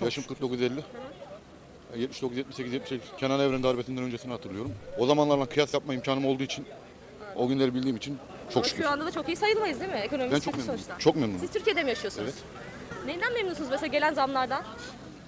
Yaşım 49-50. 79, 78, 78 Kenan Evren darbesinden öncesini hatırlıyorum. O zamanlarla kıyas yapma imkanım olduğu için, o günleri bildiğim için çok Ama şükür. şu anda da çok iyi sayılmayız değil mi? Ekonomimiz Ben çok kötü memnunum. sonuçta. Çok memnunum. Siz Türkiye'de mi yaşıyorsunuz? Evet. Neyden memnunsunuz mesela gelen zamlardan?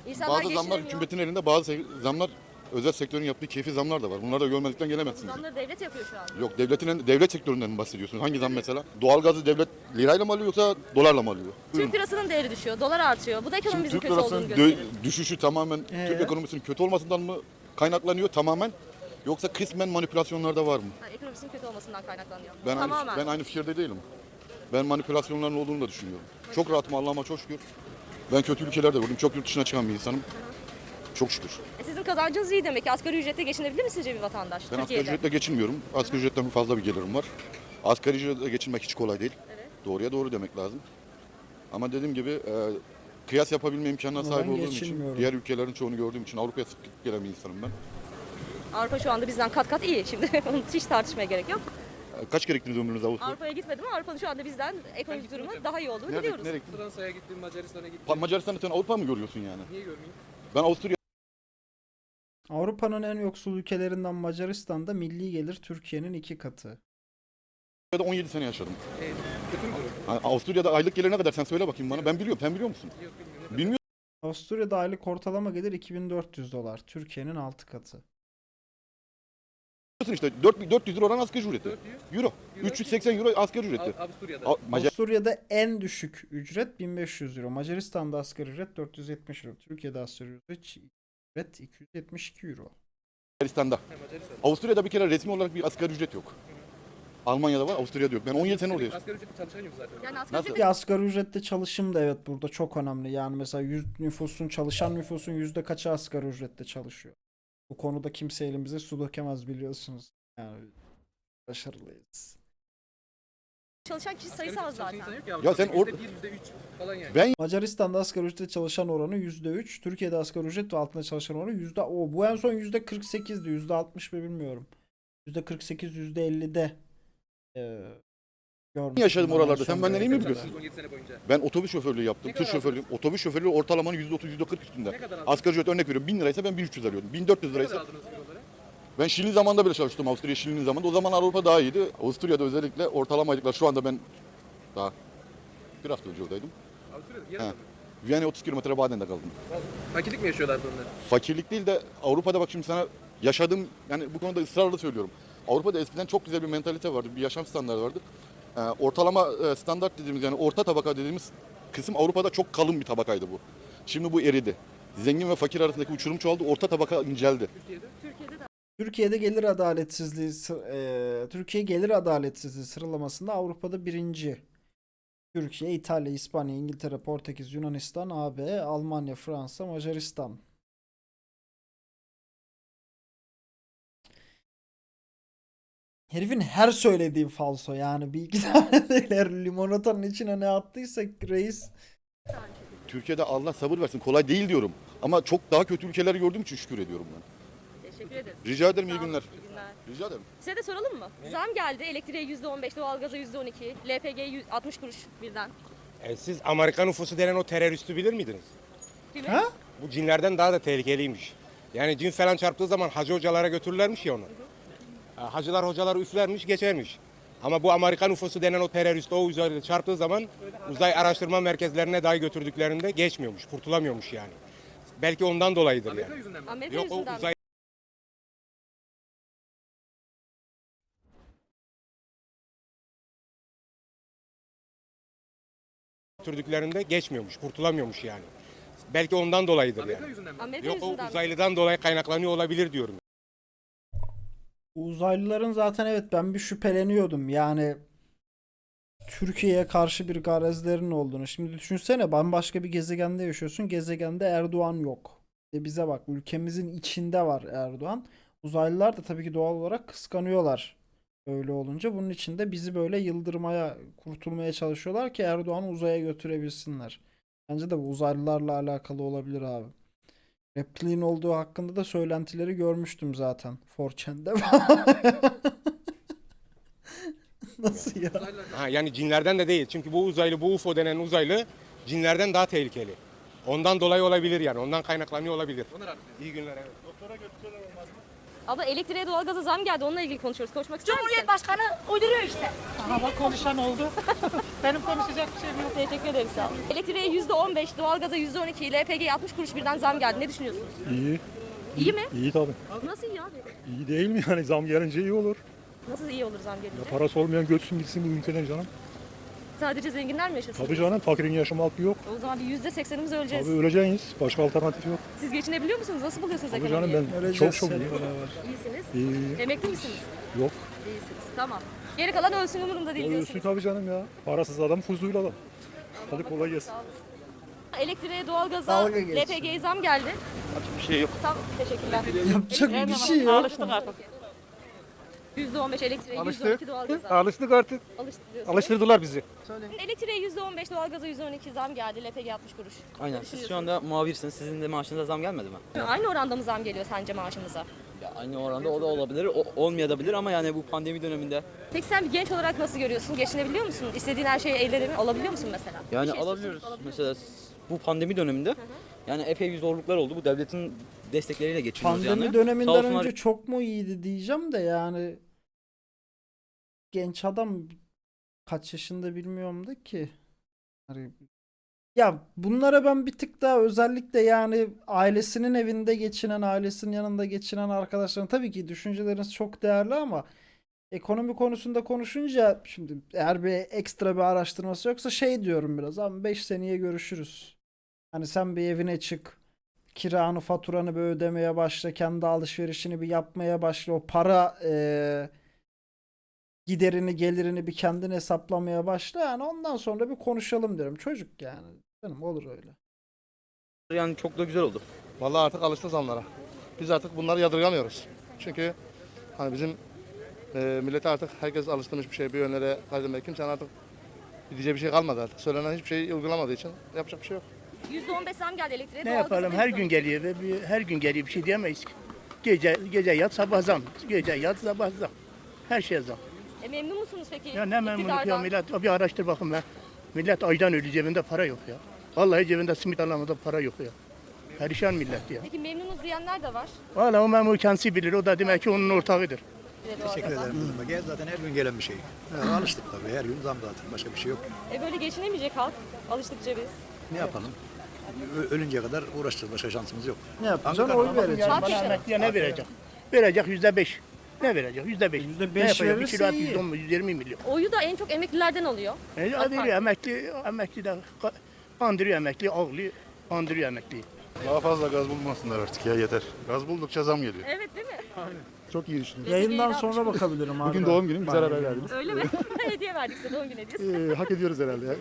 İnsanlar Bazı zamlar geçinemiyor. hükümetin elinde, bazı zamlar özel sektörün yaptığı keyfi zamlar da var. Bunları da görmedikten gelemezsiniz. Zamları devlet yapıyor şu an. Yok devletin devlet sektöründen mi bahsediyorsunuz? Hangi zam mesela? Doğalgazı devlet lirayla mı alıyor yoksa dolarla mı alıyor? Buyurun. Türk lirasının değeri düşüyor, dolar artıyor. Bu da ekonomimizin Türk kötü olduğunu lirasının gösteriyor. dö- düşüşü tamamen? Türk ekonomisinin kötü olmasından mı kaynaklanıyor tamamen? Yoksa kısmen manipülasyonlarda var mı? Ha, ekonomisinin kötü olmasından kaynaklanıyor. Ben Tamamen. aynı, ben aynı fikirde değilim. Ben manipülasyonların olduğunu da düşünüyorum. Çok rahatım Allah'ıma çok şükür. Ben kötü ülkelerde gördüm. Çok yurt dışına çıkan bir insanım. Çok şükür. E, sizin kazancınız iyi demek ki. Asgari ücretle geçinebilir mi sizce bir vatandaş Ben asgari Türkiye'de? ücretle geçinmiyorum. Asgari ücretten fazla bir gelirim var. Asgari ücretle geçinmek hiç kolay değil. Evet. Doğruya doğru demek lazım. Ama dediğim gibi e, kıyas yapabilme imkanına Ama sahip ben olduğum için, geçinmiyorum. diğer ülkelerin çoğunu gördüğüm için Avrupa'ya sık gidip gelen bir insanım ben. Avrupa şu anda bizden kat kat iyi. Şimdi onu hiç tartışmaya gerek yok. E, Kaç kere gittiniz ömrünüzde Avrupa? Avrupa'ya gitmedim ama Avrupa'nın şu anda bizden ekonomik durumu daha iyi olduğunu Nerede, biliyoruz. nereye gittin? Fransa'ya gittim, Macaristan'a gittim. Pa- Macaristan'da sen Avrupa mı görüyorsun yani? Niye görmeyeyim? Ben Avusturya Avrupa'nın en yoksul ülkelerinden Macaristan'da milli gelir Türkiye'nin iki katı. Avusturya'da 17 sene yaşadım. Evet. Kötü? Ha, Avusturya'da aylık gelir ne kadar sen söyle bakayım bana. Ben biliyorum. Sen biliyor musun? Yok bilmiyorum. Bilmiyorum. Avusturya'da aylık ortalama gelir 2400 dolar. Türkiye'nin 6 katı. işte 4, 400 lira oran asgari ücreti. 400. Euro. 380 euro asgari ücreti. Av- Avusturya'da. A- Macar- Avusturya'da en düşük ücret 1500 euro. Macaristan'da asgari ücret 470 euro. Türkiye'de asgari ücret ücret 272 euro. Macaristan'da. Avusturya'da bir kere resmi olarak bir asgari ücret yok. Almanya'da var, Avusturya'da yok. Ben 17 sene orada yaşadım. Asgari ücretli çalışan yok zaten. Yani asgari Nasıl? ücret asgari ücretle çalışım da evet burada çok önemli. Yani mesela 100 nüfusun çalışan nüfusun yüzde kaçı asgari ücretle çalışıyor? Bu konuda kimse elimize su dökemez biliyorsunuz. Yani başarılıyız. Çalışan kişi sayısı az zaten. Ya sen yani. Ben Macaristan'da asgari ücretle çalışan oranı %3. Türkiye'de asgari ücret ve altında çalışan oranı yüzde o bu en son yüzde 48'di. Yüzde 60 mı bilmiyorum. Yüzde 48 yüzde 50'de ee, görmüştüm yaşadım ben oralarda. en son Sen benden iyi mi biliyorsun? Çalıştınız 17 sene boyunca. ben otobüs şoförlüğü yaptım. Ne Tır kadar şoförlüğü. Otobüs şoförlüğü ortalamanın %30 %40 üstünde. Ne kadar? Asgari ücret örnek veriyorum. 1000 liraysa ben 1300 alıyordum. 1400 Ne kadar liraysa aldınız euroları? Ben Şili zamanında bile çalıştım. Avusturya Şili'nin zamanında. O zaman Avrupa daha iyiydi. Avusturya'da özellikle ortalama aylıklar. Şu anda ben daha bir hafta önce oradaydım. Avusturya'da yarın mı? Viyana'ya 30 kilometre Baden'de kaldım. Fakirlik mi yaşıyorlardı onlar? Fakirlik değil de Avrupa'da bak şimdi sana yaşadığım yani bu konuda ısrarla söylüyorum. Avrupa'da eskiden çok güzel bir mentalite vardı, bir yaşam standartı vardı. Ee, ortalama e, standart dediğimiz yani orta tabaka dediğimiz kısım Avrupa'da çok kalın bir tabakaydı bu. Şimdi bu eridi. Zengin ve fakir arasındaki uçurum çoğaldı, orta tabaka inceldi. Türkiye'de. Türkiye'de de Türkiye'de gelir adaletsizliği eee, Türkiye gelir adaletsizliği sıralamasında Avrupa'da birinci. Türkiye, İtalya, İspanya, İngiltere, Portekiz, Yunanistan, AB, Almanya, Fransa, Macaristan. Herifin her söylediği falso yani bir iki tane. Her limonatanın içine ne attıysak reis. Türkiye'de Allah sabır versin kolay değil diyorum. Ama çok daha kötü ülkeleri gördüğüm için şükür ediyorum ben. Teşekkür ederiz. Rica ederim iyi Sağ olun, günler. iyi günler. Rica ederim. Size de soralım mı? Zam geldi. Elektriğe %15, doğalgaza %12, LPG 100 60 kuruş birden. E, siz Amerikan UFO'su denen o teröristi bilir miydiniz? Kimi? Ha? Bu cinlerden daha da tehlikeliymiş. Yani cin falan çarptığı zaman hacı hocalara götürürlermiş ya onu. E, Hacılar hocalar üflermiş geçermiş. Ama bu Amerikan UFO'su denen o terörist o uzaylı çarptığı zaman uzay araştırma merkezlerine dahi götürdüklerinde geçmiyormuş, kurtulamıyormuş yani. Belki ondan dolayıdır Amerika yani. yüzünden mi? Amerika Yok o yüzünden mi? uzay götürdüklerinde geçmiyormuş, kurtulamıyormuş yani. Belki ondan dolayıdır Amerika yani. yüzünden mi? Amerika Yok o yüzünden mi? uzaylıdan dolayı kaynaklanıyor olabilir diyorum. Bu Uzaylıların zaten evet ben bir şüpheleniyordum. Yani Türkiye'ye karşı bir garezlerin olduğunu. Şimdi düşünsene bambaşka bir gezegende yaşıyorsun. Gezegende Erdoğan yok. E bize bak ülkemizin içinde var Erdoğan. Uzaylılar da tabii ki doğal olarak kıskanıyorlar. Öyle olunca bunun için de bizi böyle yıldırmaya, kurtulmaya çalışıyorlar ki Erdoğan'ı uzaya götürebilsinler. Bence de bu uzaylılarla alakalı olabilir abi. Repliğin olduğu hakkında da söylentileri görmüştüm zaten. 4chan'de. Nasıl ya? Ha, yani cinlerden de değil. Çünkü bu uzaylı, bu UFO denen uzaylı cinlerden daha tehlikeli. Ondan dolayı olabilir yani. Ondan kaynaklanıyor olabilir. İyi günler evet. Abla elektriğe doğalgaza zam geldi. Onunla ilgili konuşuyoruz. Konuşmak ister misin? Cumhuriyet Başkanı uyduruyor işte. Aha bak konuşan oldu. Benim konuşacak bir şeyim yok. Teşekkür ederim sağ olun. Elektriğe %15, doğalgaza %12, LPG'ye 60 kuruş birden zam geldi. Ne düşünüyorsunuz? İyi. İyi mi? İyi tabii. Nasıl iyi abi? İyi değil mi yani zam gelince iyi olur. Nasıl iyi olur zam gelince? Parası olmayan götürsün gitsin bu ülkeden canım. Sadece zenginler mi yaşasın? Tabii canım fakirin yaşama hakkı yok. O zaman bir %80'imiz öleceğiz. Tabii öleceğiz. Başka alternatif yok. Siz geçinebiliyor musunuz? Nasıl buluyorsunuz Tabii ekonomiyi? canım ben Öleceğiz çok çok iyi. İyisiniz. İyi. Emekli misiniz? Yok. İyisiniz. Tamam. Geri kalan ölsün umurumda değil Ölsün diyorsunuz. tabii canım ya. Parasız adam fuzuyla adam. Hadi kolay gelsin. Elektriğe, doğalgaza, Dalga geçiyor. LPG'ye zam geldi. Bir şey yok. Tamam, teşekkürler. Yapacak bir şey yok. Alıştık artık. %15 elektriğe, Alıştık. %12 doğalgaza. Alıştık artık. Alıştık diyorsunuz. Alıştırdılar bizi. Elektriğe %15, doğalgaza %12 zam geldi. LPG 60 kuruş. Aynen. Siz şu anda muhabirsiniz. Sizin de maaşınıza zam gelmedi mi? Aynı oranda mı zam geliyor sence maaşımıza? Ya aynı oranda o da olabilir, o, olmayabilir ama yani bu pandemi döneminde Peki sen bir genç olarak nasıl görüyorsun? Geçinebiliyor musun? İstediğin her şeyi elde alabiliyor musun mesela? Bir yani şey alabiliyoruz. istiyorsun, Mesela bu pandemi döneminde yani epey bir zorluklar oldu. Bu devletin destekleriyle geçiniyoruz Pandemi yani. Sağ döneminden olsunlar- önce çok mu iyiydi diyeceğim de yani genç adam kaç yaşında bilmiyorum da ki. Hani ya bunlara ben bir tık daha özellikle yani ailesinin evinde geçinen, ailesinin yanında geçinen arkadaşların tabii ki düşünceleriniz çok değerli ama ekonomi konusunda konuşunca şimdi eğer bir ekstra bir araştırması yoksa şey diyorum biraz ama 5 seneye görüşürüz. Hani sen bir evine çık kiranı faturanı bir ödemeye başla kendi alışverişini bir yapmaya başla o para eee, giderini gelirini bir kendin hesaplamaya başla yani ondan sonra bir konuşalım diyorum çocuk yani canım olur öyle. yani çok da güzel oldu. Vallahi artık alıştık zamlara. Biz artık bunları yadırgamıyoruz. Çünkü hani bizim e, millete artık herkes alıştırmış bir şey bir yönlere kaydırmaya. Kimsenin artık diyeceği bir şey kalmadı artık. Söylenen hiçbir şey uygulamadığı için yapacak bir şey yok. %15 zam geldi elektriğe. Ne doğalgaza yapalım? Her %12. gün geliyor ve bir, her gün geliyor bir şey diyemeyiz ki. Gece gece yat sabah zam. Gece yat sabah zam. Her şey zam. E, memnun musunuz peki? Ya ne memnunluk ya iktidardan? millet. Bir araştır bakın ben. Millet aydan ölü cebinde para yok ya. Vallahi cebinde simit alamada para yok ya. Perişan millet ya. Peki memnunuz diyenler de var. Valla o memur kendisi bilir. O da demek ki onun ortağıdır. Teşekkür ederim. Gel zaten her gün gelen bir şey. Ha, alıştık tabii her gün zam zaten başka bir şey yok. E böyle geçinemeyecek halk. Alıştıkça biz. Ne yapalım? Ö- ölünceye kadar uğraşacağız başka şansımız yok. Ne yapacaksın oy vereceksin. Yani bana emekliye ne verecek? Verecek yüzde beş. Ne verecek? Yüzde beş. Yüzde beş? Bir verirse kilo et iyi. 110 120 milyon. Oyu da en çok emeklilerden alıyor. E, AK veriyor Parti. emekli, emekli de ka- kandırıyor emekli, ağlıyor, kandırıyor emekliyi. Daha fazla gaz bulmasınlar artık ya yeter. Gaz buldukça zam geliyor. Evet değil mi? Çok iyi düşündüm. Yayından sonra bakabilirim abi. Bugün doğum günüm güzel haber verdiniz. Öyle mi? Hediye verdik size doğum günü hediyesi. Ee, hak ediyoruz herhalde ya.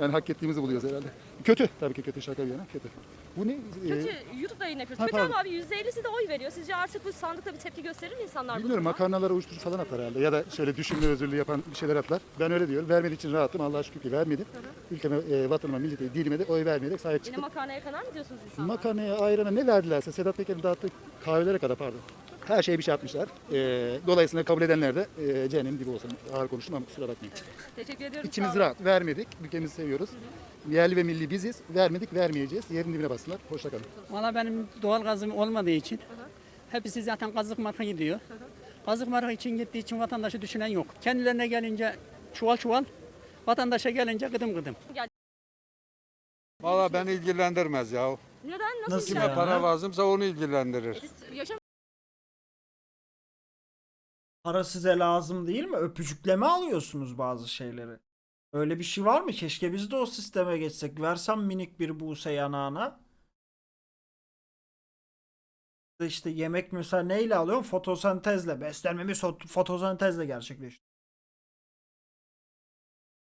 Yani hak ettiğimizi buluyoruz herhalde. Kötü. Tabii ki kötü şaka bir yana kötü. Bu ne? Ee, Kötü, YouTube'da yayın yapıyoruz. Kötü pardon. ama abi %50'si de oy veriyor. Sizce artık bu sandıkta bir tepki gösterir mi insanlar Bilmiyorum duruma? makarnalara uyuşturucu falan atar herhalde. Ya da şöyle düşünme özürlüğü yapan bir şeyler atlar. Ben öyle diyorum. Vermediği için rahatım. Allah'a şükür ki vermedi. Ülkeme, e, vatanıma, milletime, dinime de oy vermeyerek sahip Yine çıktım. makarnaya kanar mı diyorsunuz insanlar? Makarnaya, ayrana ne verdilerse Sedat Peker'in dağıttığı kahvelere kadar pardon. Her şeye bir şey atmışlar. E, dolayısıyla kabul edenler de e, cehennem gibi olsun. Ağır konuştum ama kusura bakmayın. Teşekkür ediyorum. İçimiz rahat. Vermedik. Ülkemizi seviyoruz. Yerli ve milli biziz. Vermedik, vermeyeceğiz. Yerin dibine bassınlar. Hoşça kalın. Valla benim doğal gazım olmadığı için hepsi zaten kazık marka gidiyor. Kazık marka için gittiği için vatandaşı düşünen yok. Kendilerine gelince çuval çuval, vatandaşa gelince gıdım gıdım. Valla beni ilgilendirmez ya. Neden? Nasıl, Nasıl işler? ya? Para lazımsa onu ilgilendirir. Yaşam Para size lazım değil mi? Öpücükleme alıyorsunuz bazı şeyleri. Öyle bir şey var mı? Keşke biz de o sisteme geçsek. Versem minik bir Buse yanağına. İşte yemek mesela neyle alıyorum? Fotosentezle. Beslenmemi fotosentezle gerçekleştiriyorum.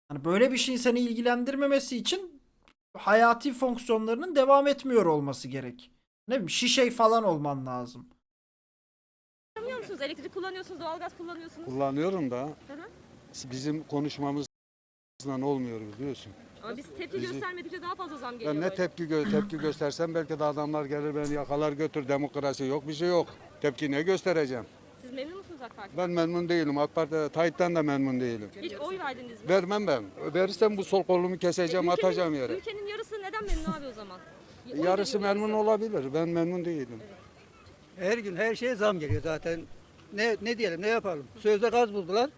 Hani böyle bir şeyin seni ilgilendirmemesi için hayati fonksiyonlarının devam etmiyor olması gerek. Ne bileyim şişey falan olman lazım. Yaşamıyor musunuz? Elektrik kullanıyorsunuz, doğalgaz kullanıyorsunuz. Kullanıyorum da Hı hı. bizim konuşmamızla olmuyor biliyorsun. Ama biz tepki Bizi- göstermedikçe daha fazla zam geliyor. Ben ne böyle. tepki gö- tepki göstersem belki de adamlar gelir beni yakalar götür demokrasi yok bir şey yok. Tepki ne göstereceğim? Siz memnun musunuz AK Parti'den? Ben memnun değilim. AK Parti Tayyip'ten de memnun değilim. Hiç oy verdiniz mi? Vermem ben. Verirsem bu sol kolumu keseceğim, Ülkenin- atacağım yere. Ülkenin yarısı neden memnun abi o zaman? Yarısı memnun olabilir. Ben memnun değilim. Her gün her şeye zam geliyor zaten. Ne ne diyelim ne yapalım? Sözde gaz buldular.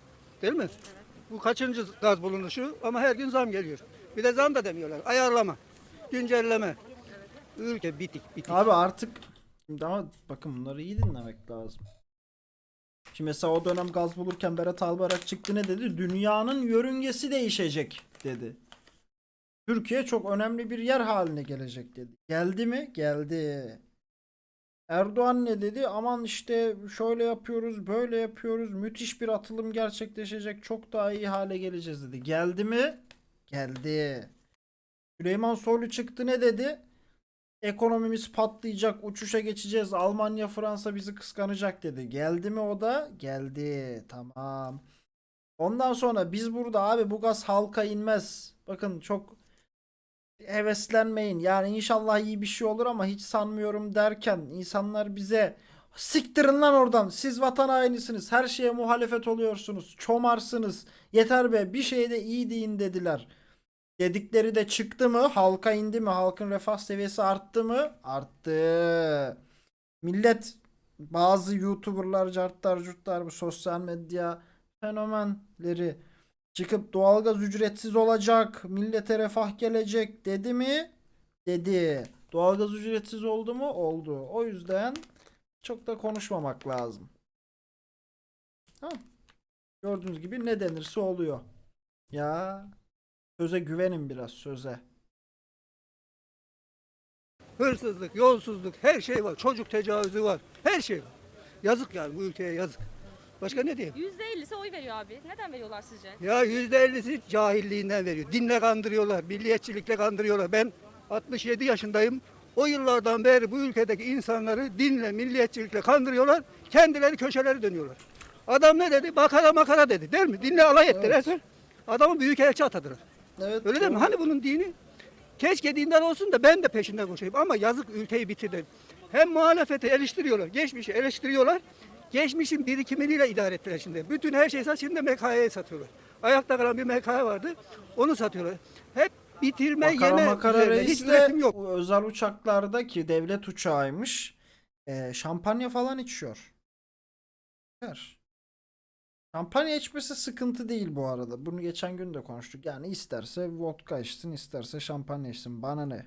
Değil mi? Bu kaçıncı gaz bulunuşu ama her gün zam geliyor. Bir de zam da demiyorlar. Ayarlama, güncelleme. Ülke bitik bitik. Abi artık ama bakın bunları iyi dinlemek lazım. Şimdi mesela o dönem gaz bulurken Berat Albayrak çıktı ne dedi? Dünyanın yörüngesi değişecek dedi. Türkiye çok önemli bir yer haline gelecek dedi. Geldi mi? Geldi. Erdoğan ne dedi? Aman işte şöyle yapıyoruz, böyle yapıyoruz. Müthiş bir atılım gerçekleşecek. Çok daha iyi hale geleceğiz dedi. Geldi mi? Geldi. Süleyman Soylu çıktı ne dedi? Ekonomimiz patlayacak, uçuşa geçeceğiz. Almanya, Fransa bizi kıskanacak dedi. Geldi mi o da? Geldi. Tamam. Ondan sonra biz burada abi bu gaz halka inmez. Bakın çok heveslenmeyin. Yani inşallah iyi bir şey olur ama hiç sanmıyorum derken insanlar bize siktirin lan oradan. Siz vatan hainisiniz. Her şeye muhalefet oluyorsunuz. Çomarsınız. Yeter be bir şeye de iyi deyin dediler. Dedikleri de çıktı mı? Halka indi mi? Halkın refah seviyesi arttı mı? Arttı. Millet bazı YouTuber'lar, cartlar, curtlar bu sosyal medya fenomenleri çıkıp doğalgaz ücretsiz olacak, millete refah gelecek dedi mi? Dedi. Doğalgaz ücretsiz oldu mu? Oldu. O yüzden çok da konuşmamak lazım. Ha. Gördüğünüz gibi ne denirse oluyor. Ya söze güvenin biraz söze. Hırsızlık, yolsuzluk, her şey var. Çocuk tecavüzü var. Her şey var. Yazık yani bu ülkeye yazık. Başka ne diyeyim? %50'si oy veriyor abi. Neden veriyorlar sizce? Ya yüzde ellisi cahilliğinden veriyor. Dinle kandırıyorlar, milliyetçilikle kandırıyorlar. Ben 67 yaşındayım. O yıllardan beri bu ülkedeki insanları dinle, milliyetçilikle kandırıyorlar. Kendileri köşeleri dönüyorlar. Adam ne dedi? Makara makara dedi değil mi? Dinle alay ettiler. Evet. Adamı büyük elçi atadılar. Evet. Öyle değil mi? Hani bunun dini? Keşke dinden olsun da ben de peşinden koşayım. Ama yazık ülkeyi bitirdi. Hem muhalefeti eleştiriyorlar, geçmişi eleştiriyorlar. Geçmişin birikimiyle idare ettiler şimdi. Bütün her şeyi sat, şimdi MKY'ye satıyorlar. Ayakta kalan bir MKY vardı, onu satıyorlar. Hep bitirme, Makara yeme makara üzerine. Hiç üretim yok. özel uçaklarda ki devlet uçağıymış. e, şampanya falan içiyor. İçer. Şampanya içmesi sıkıntı değil bu arada. Bunu geçen gün de konuştuk. Yani isterse vodka içsin, isterse şampanya içsin. Bana ne?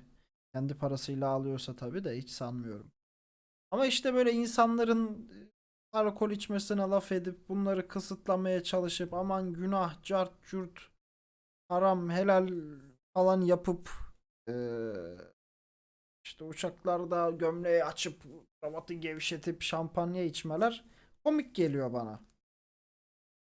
Kendi parasıyla alıyorsa tabii de hiç sanmıyorum. Ama işte böyle insanların alkol içmesine laf edip bunları kısıtlamaya çalışıp aman günah, cart, cürt, haram, helal falan yapıp eee, işte uçaklarda gömleği açıp kravatı gevşetip şampanya içmeler komik geliyor bana.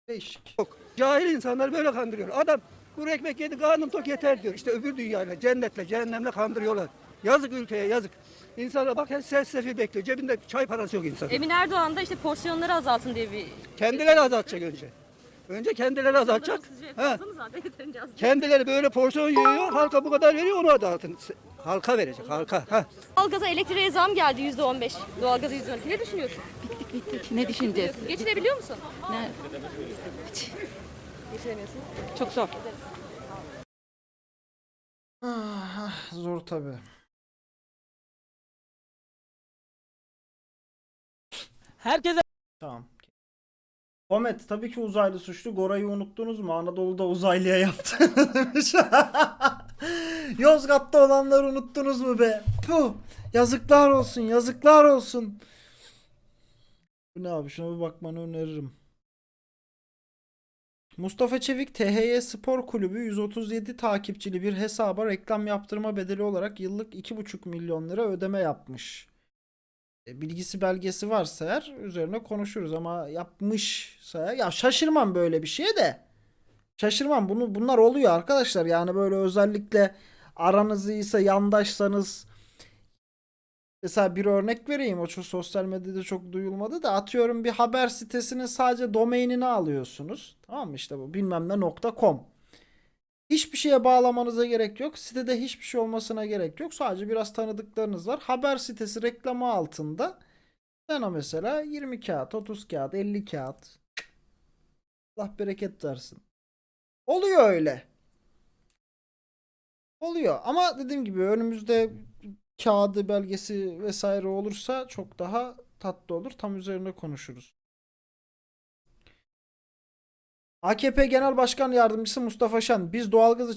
Değişik. Cahil insanlar böyle kandırıyor. Adam kuru ekmek yedi, karnım tok yeter diyor. İşte öbür dünyayla, cennetle, cehennemle kandırıyorlar. Yazık ülkeye, yazık. İnsanlar bak hep sefil bekliyor. Cebinde çay parası yok insanın. Emin Erdoğan da işte porsiyonları azaltın diye bir... Kendileri azaltacak önce. Önce kendileri azaltacak. Az? Kendileri böyle porsiyon yiyor, halka bu kadar veriyor, onu azaltın. Halka verecek, halka. Ha. Doğalgaza elektriğe zam geldi %15. Doğalgaza %12. Ne düşünüyorsun? Bittik bittik. Ne düşüneceğiz? Geçinebiliyor musun? Ne? Geçinemiyorsun. Çok zor. Ah, ah, zor tabi. Herkese Tamam. Komet tabii ki uzaylı suçlu. Gora'yı unuttunuz mu? Anadolu'da uzaylıya yaptı. Yozgat'ta olanları unuttunuz mu be? Puh. Yazıklar olsun, yazıklar olsun. Bu ne abi? Şuna bir bakmanı öneririm. Mustafa Çevik THY Spor Kulübü 137 takipçili bir hesaba reklam yaptırma bedeli olarak yıllık 2,5 milyon lira ödeme yapmış. E, bilgisi belgesi varsa eğer üzerine konuşuruz ama yapmışsa ya şaşırmam böyle bir şeye de. Şaşırmam. Bunu bunlar oluyor arkadaşlar. Yani böyle özellikle aranız iyiyse yandaşsanız mesela bir örnek vereyim. O çok sosyal medyada çok duyulmadı da atıyorum bir haber sitesinin sadece domainini alıyorsunuz. Tamam mı? İşte bu bilmem ne nokta com Hiçbir şeye bağlamanıza gerek yok. Sitede hiçbir şey olmasına gerek yok. Sadece biraz tanıdıklarınız var. Haber sitesi reklamı altında sana mesela 20 kağıt, 30 kağıt, 50 kağıt. Allah bereket versin. Oluyor öyle. Oluyor ama dediğim gibi önümüzde kağıdı belgesi vesaire olursa çok daha tatlı olur. Tam üzerine konuşuruz. AKP Genel Başkan Yardımcısı Mustafa Şen biz doğalgazı